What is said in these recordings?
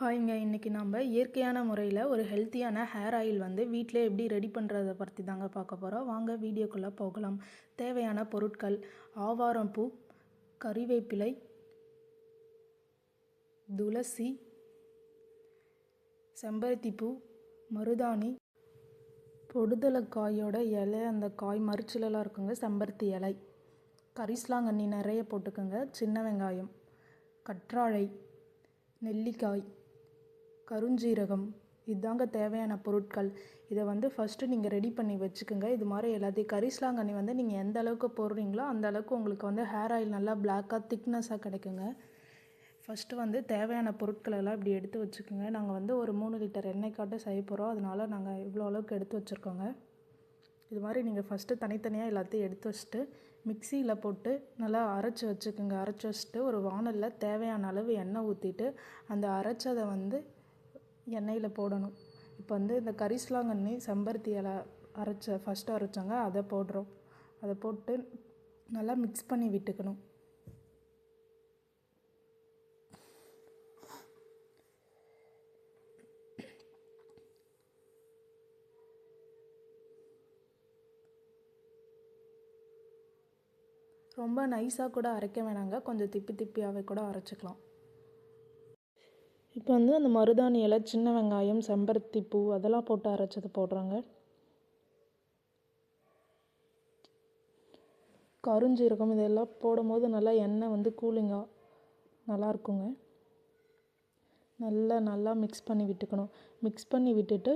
ஹாய்ங்க இன்றைக்கி நம்ம இயற்கையான முறையில் ஒரு ஹெல்த்தியான ஹேர் ஆயில் வந்து வீட்டிலே எப்படி ரெடி பண்ணுறத பற்றி தாங்க பார்க்க போகிறோம் வாங்க வீடியோக்குள்ளே போகலாம். தேவையான பொருட்கள் ஆவாரம் பூ கறிவேப்பிலை துளசி செம்பருத்தி பூ மருதாணி பொடுதலைக்காயோட இலை அந்த காய் மரிச்சிலெல்லாம் இருக்குங்க செம்பருத்தி இலை. கரிசலாங்கண்ணி நிறைய போட்டுக்கோங்க. சின்ன வெங்காயம் கற்றாழை நெல்லிக்காய் கருஞ்சீரகம். இதாங்க தேவையான பொருட்கள். இதை வந்து ஃபஸ்ட்டு நீங்கள் ரெடி பண்ணி வச்சுக்கோங்க. இது மாதிரி எல்லாத்தையும் கரிசலாங்கண்ணி வந்து நீங்கள் எந்த அளவுக்கு போடுறீங்களோ அந்த அளவுக்கு உங்களுக்கு வந்து ஹேர் ஆயில் நல்லா பிளாக்காக திக்னஸாக கிடைக்குங்க. ஃபஸ்ட்டு வந்து தேவையான பொருட்கள் எல்லாம் இப்படி எடுத்து வச்சுக்கோங்க. நாங்கள் வந்து ஒரு மூணு லிட்டர் எண்ணெய் காட்டு செய்ய போகிறோம் அதனால நாங்கள் இவ்வளோ அளவுக்கு எடுத்து வச்சுருக்கோங்க. இது மாதிரி நீங்கள் ஃபஸ்ட்டு தனித்தனியாக எல்லாத்தையும் எடுத்து வச்சுட்டு மிக்சியில் போட்டு நல்லா அரைச்சி வச்சுக்கோங்க. அரைச்சி வச்சுட்டு ஒரு வானலில் தேவையான அளவு எண்ணெய் ஊற்றிட்டு அந்த அரைச்சதை வந்து எண்ணெயில் போடணும். இப்போ வந்து இந்த கரிசலாங்கண்ணி செம்பருத்தி இலை அரைச்ச ஃபஸ்ட்டு அரைச்சாங்க அதை போடுறோம். அதை போட்டு நல்லா மிக்ஸ் பண்ணி விட்டுக்கணும். ரொம்ப நைஸாக கூட அரைக்க வேணாங்க. கொஞ்சம் திப்பி திப்பியாகவே கூட அரைச்சிக்கலாம். இப்போ வந்து அந்த மருதாணி இலை சின்ன வெங்காயம் செம்பருத்தி பூ அதெல்லாம் போட்டு அரைச்சது போடுறாங்க. கருஞ்சீரகம் இதெல்லாம் போடும்போது நல்லா எண்ணெய் வந்து கூலிங்காக நல்லா இருக்குங்க. நல்லா நல்லா மிக்ஸ் பண்ணி விட்டுக்கணும். மிக்ஸ் பண்ணி விட்டுட்டு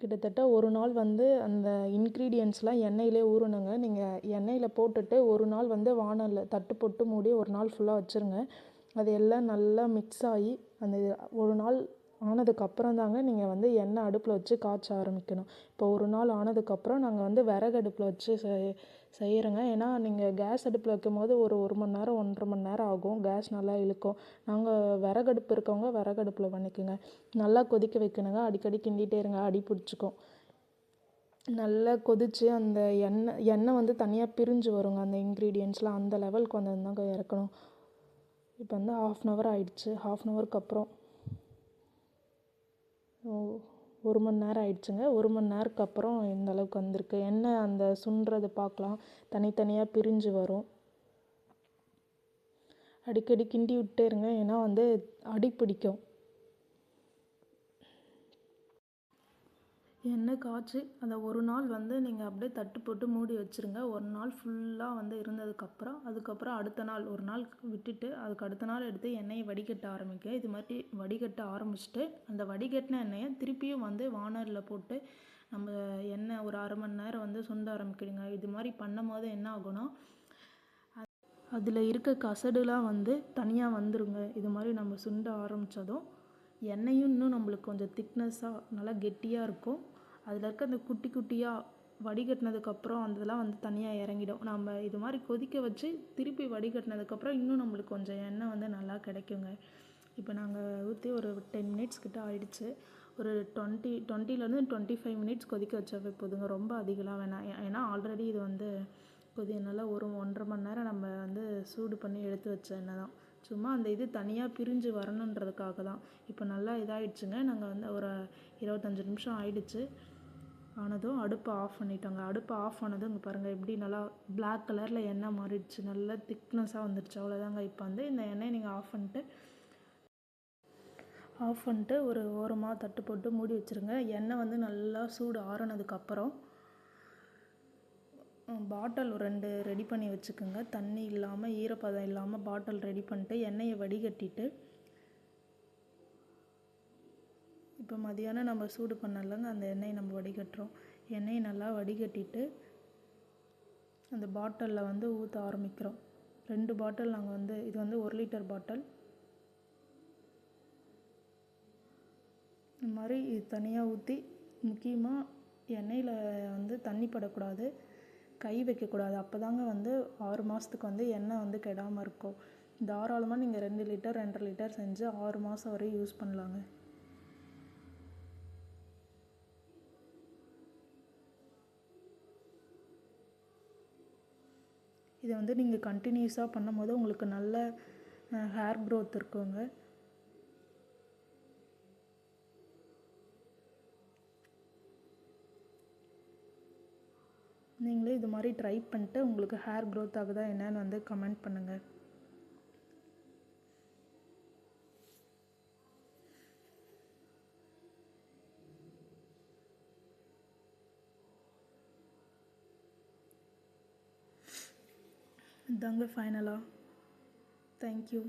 கிட்டத்தட்ட ஒரு நாள் வந்து அந்த இன்க்ரீடியன்ஸ்லாம் எண்ணெயிலே ஊறணுங்க. நீங்கள் எண்ணெயில் போட்டுட்டு ஒரு நாள் வந்து வானலில் தட்டு போட்டு மூடி ஒரு நாள் ஃபுல்லாக வச்சுருங்க. அது எல்லாம் நல்லா மிக்ஸ் ஆகி அந்த ஒரு நாள் ஆனதுக்கப்புறம் தாங்க நீங்கள் வந்து எண்ணெய் அடுப்பில் வச்சு காய்ச்ச ஆரம்பிக்கணும். இப்போ ஒரு நாள் ஆனதுக்கப்புறம் நாங்கள் வந்து விறகு அடுப்பில் வச்சு செய் செய்கிறோங்க ஏன்னா நீங்கள் கேஸ் அடுப்பில் வைக்கும் போது ஒரு ஒரு மணி நேரம் ஒன்றரை மணி நேரம் ஆகும். கேஸ் நல்லா இழுக்கும். நாங்கள் விறகடுப்பு இருக்கவங்க விறகடுப்பில் பண்ணிக்கோங்க நல்லா கொதிக்க வைக்கணுங்க. அடிக்கடி கிண்டிகிட்டே இருங்க. அடி பிடிச்சிக்கும். நல்லா கொதித்து அந்த எண்ணெய் எண்ணெய் வந்து தனியாக பிரிஞ்சு வருங்க. அந்த இன்க்ரீடியன்ஸ்லாம் அந்த லெவலுக்கு வந்து தாங்க இறக்கணும். இப்போ வந்து ஆஃப் அன் ஹவர் ஆயிடுச்சு. ஹாஃப் அன் ஹவருக்கு அப்புறம் ஒரு மணி நேரம் ஆயிடுச்சுங்க. ஒரு மணி நேரத்துக்கு அப்புறம் இந்த அளவுக்கு வந்திருக்கு. என்ன அந்த சுண்டுறதை பார்க்கலாம். தனித்தனியாக பிரிஞ்சு வரும். அடிக்கடி கிண்டி விட்டே இருங்க. ஏன்னா வந்து அடி பிடிக்கும். எண்ணெய் காய்ச்சி அதை ஒரு நாள் வந்து நீங்கள் அப்படியே தட்டு போட்டு மூடி வச்சுருங்க. ஒரு நாள் ஃபுல்லாக வந்து இருந்ததுக்கப்புறம் அதுக்கப்புறம் அடுத்த நாள் ஒரு நாள் விட்டுட்டு அதுக்கு அடுத்த நாள் எடுத்து எண்ணெயை வடிகட்ட ஆரம்பிக்க இது மாதிரி வடிகட்ட ஆரம்பிச்சுட்டு அந்த வடிகட்டின எண்ணெயை திருப்பியும் வந்து வானலில் போட்டு நம்ம எண்ணெய் ஒரு அரை மணி நேரம் வந்து சுண்ட ஆரம்பிக்கிடுங்க இது மாதிரி பண்ணும் போது என்ன ஆகும்னா அதில் இருக்க கசடுலாம் வந்து தனியாக வந்துருங்க. இது மாதிரி நம்ம சுண்ட ஆரம்பித்ததும் எண்ணெயும் இன்னும் நம்மளுக்கு கொஞ்சம் திக்னஸ்ஸாக நல்லா கெட்டியாக இருக்கும். அதில் இருக்க அந்த குட்டி குட்டியாக வடிகட்டினதுக்கப்புறம் அந்த இதெல்லாம் வந்து தனியாக இறங்கிடும். நம்ம இது மாதிரி கொதிக்க வச்சு திருப்பி வடிகட்டினதுக்கப்புறம் இன்னும் நம்மளுக்கு கொஞ்சம் எண்ணெய் வந்து நல்லா கிடைக்குங்க. இப்போ நாங்கள் ஊற்றி ஒரு டென் மினிட்ஸ் கிட்ட ஆயிடுச்சு. ஒரு டுவெண்ட்டி டுவெண்ட்டிலேருந்து டுவெண்ட்டி ஃபைவ் மினிட்ஸ் கொதிக்க வச்சாவே போதுங்க. ரொம்ப அதிகலாம் வேணாம். ஏன்னா ஆல்ரெடி இது வந்து கொதி நல்லா ஒரு ஒன்றரை மணி நேரம் நம்ம வந்து சூடு பண்ணி எடுத்து வச்ச எண்ணெய் தான். சும்மா அந்த இது தனியாக பிரிஞ்சு வரணுன்றதுக்காக தான். இப்போ நல்லா இதாகிடுச்சுங்க நாங்கள் வந்து ஒரு இருபத்தஞ்சி நிமிஷம் ஆயிடுச்சு. ஆனதும் அடுப்பை ஆஃப் பண்ணிட்டோங்க. அடுப்பை ஆஃப் ஆனதும் இங்கே பாருங்கள் எப்படி நல்லா பிளாக் கலரில் எண்ணெய் மாறிடுச்சு. நல்லா திக்னஸாக வந்துடுச்சு அவ்வளோதாங்க இப்போ வந்து இந்த எண்ணெயை நீங்கள் ஆஃப் பண்ணிட்டு ஆஃப் பண்ணிட்டு ஒரு ஓரமாக தட்டு போட்டு மூடி வச்சுருங்க. எண்ணெய் வந்து நல்லா சூடு ஆறுனதுக்கப்புறம் பாட்டில் ரெண்டு ரெடி பண்ணி வச்சுக்கோங்க. தண்ணி இல்லாமல் ஈரப்பதம் இல்லாமல் பாட்டில் ரெடி பண்ணிட்டு எண்ணெயை வடிகட்டிட்டு இப்போ மதியானம் நம்ம சூடு பண்ணலங்க அந்த எண்ணெயை நம்ம வடிகட்டுறோம். எண்ணெயை நல்லா வடிகட்டிட்டு அந்த பாட்டிலில் வந்து ஊற்ற ஆரம்பிக்கிறோம். ரெண்டு பாட்டில் நாங்கள் வந்து இது வந்து ஒரு லிட்டர் பாட்டில். இந்த மாதிரி இது தனியாக ஊற்றி முக்கியமாக எண்ணெயில் வந்து தண்ணி படக்கூடாது. கை வைக்கக்கூடாது. அப்போ தாங்க வந்து ஆறு மாதத்துக்கு வந்து எண்ணெய் வந்து கெடாமல் இருக்கும். தாராளமாக நீங்கள் ரெண்டு லிட்டர் ரெண்டரை லிட்டர் செஞ்சு ஆறு மாதம் வரை யூஸ் பண்ணலாங்க. இதை வந்து நீங்கள் கண்டினியூஸாக பண்ணும்போது உங்களுக்கு நல்ல ஹேர் க்ரோத் இருக்குங்க. நீங்களே இது மாதிரி ட்ரை பண்ணிட்டு உங்களுக்கு ஹேர் க்ரோத் ஆகுதா என்னன்னு வந்து கமெண்ட் பண்ணுங்கள் இதாங்க ஃபைனலாக தேங்க்யூ